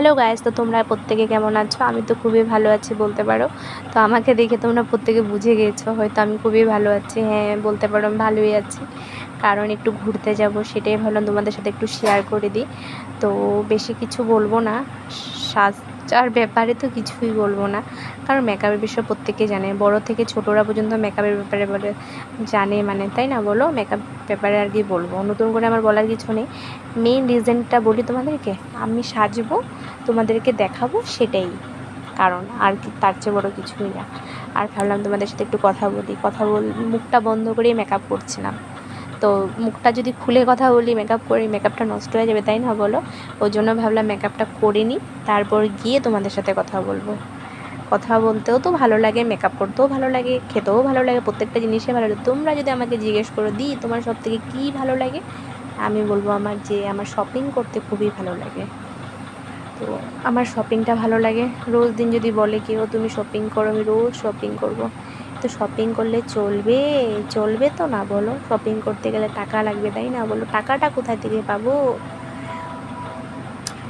Hello guys তো তোমরা প্রত্যেকে কেমন আছো? আমি তো খুবই ভালো আছি বলতে পারো। তো আমাকে দেখে তোমরা প্রত্যেকে বুঝে গিয়েছো হয়তো আমি খুবই ভালো আছি। হ্যাঁ বলতে পারো আমি ভালোই আছি। কারণ একটু ঘুরতে যাব সেটাই ভাবলাম, তোমাদের সাথে একটু শেয়ার করে দিই। তো বেশি কিছু বলব না সাজার ব্যাপারে তো কিছুই বলব না। কারণ মেকআপের বিষয়ে প্রত্যেকে জানে, বড় থেকে ছোটরা পর্যন্ত মেকআপের ব্যাপারে বলে, জানে মানে তাই না বলো? মেকআপ ব্যাপারে আর কি বলব। নতুন করে আমার বলার কিছু নেই। মেইন রিজনটা বলি তোমাদেরকে, আমি সাজবো, তোমাদেরকে দেখাবো সেটাই কারণ, আর কি, তার চেয়ে বড় কিছুই না। আর ভাবলাম তোমাদের সাথে একটু কথা বলি, কথা বল, মুখটা বন্ধ করেই মেকআপ করছিলাম। তো মুখটা যদি খুলে কথা বলি মেকআপ করি মেকআপটা নষ্ট হয়ে যাবে, তাই না বলো? ওই জন্য ভাবলাম মেকআপটা করে নিই তারপর গিয়ে তোমাদের সাথে কথা বলব। কথা বলতেও তো ভালো লাগে মেকআপ করতেও ভালো লাগে, খেতেও ভালো লাগে, প্রত্যেকটা জিনিসে ভালো লাগে। তোমরা যদি আমাকে জিজ্ঞেস করো দিই তোমার সব থেকে কী ভালো লাগে? আমি বলব আমার যে আমার শপিং করতে খুবই ভালো লাগে। তো আমার শপিংটা ভালো লাগে। রোজ দিন যদি বলে কেউ, তুমি শপিং করো, আমি রোজ শপিং করব। তো শপিং করলে চলবে? চলবে তো না বলো? শপিং করতে গেলে টাকা লাগবে, তাই না? বলো, টাকাটা কোথায় থেকে পাবো?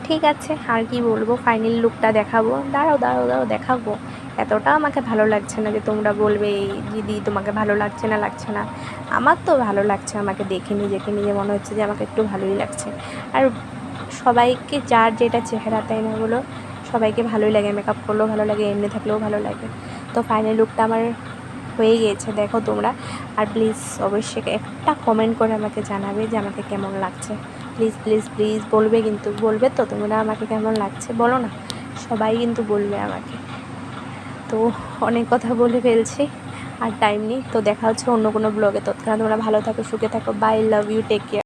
ঠিক আছে, আর কি বলব? ফাইনাল লুকটা দেখাবো। দাঁড়াও দাঁড়াও দাঁড়াও, দেখাবো। এতটা আমাকে ভালো লাগছে না যে তোমরা বলবে "এই দিদি, তোমাকে ভালো লাগছে না লাগছে না। আমার তো ভালো লাগছে, আমাকে দেখে নিজেকে নিজে মনে হচ্ছে যে আমাকে একটু ভালোই লাগছে। আর সবাইকে, যার যেটা চেহারা, তাই না বলো? সবাইকে ভালোই লাগে মেকআপ করলেও ভালো লাগে, এমনি থাকলেও ভালো লাগে। তো ফাইনাল লুকটা আমার হয়ে গিয়েছে দেখো তোমরা। আর প্লিজ অবশ্যই একটা কমেন্ট করে আমাকে জানাবে যে আমাকে কেমন লাগছে। প্লিজ প্লিজ প্লিজ বলবে কিন্তু, বলবে তো তোমরা আমাকে কেমন লাগছে? বলো না, সবাই কিন্তু বলবে আমাকে। তো অনেক কথা বলে ফেলছি, আর টাইম নেই। তো দেখা হচ্ছে অন্য কোনো ব্লগে তৎক্ষণাৎ তোমরা ভালো থাকো, সুখে থাকো। Bye love you take care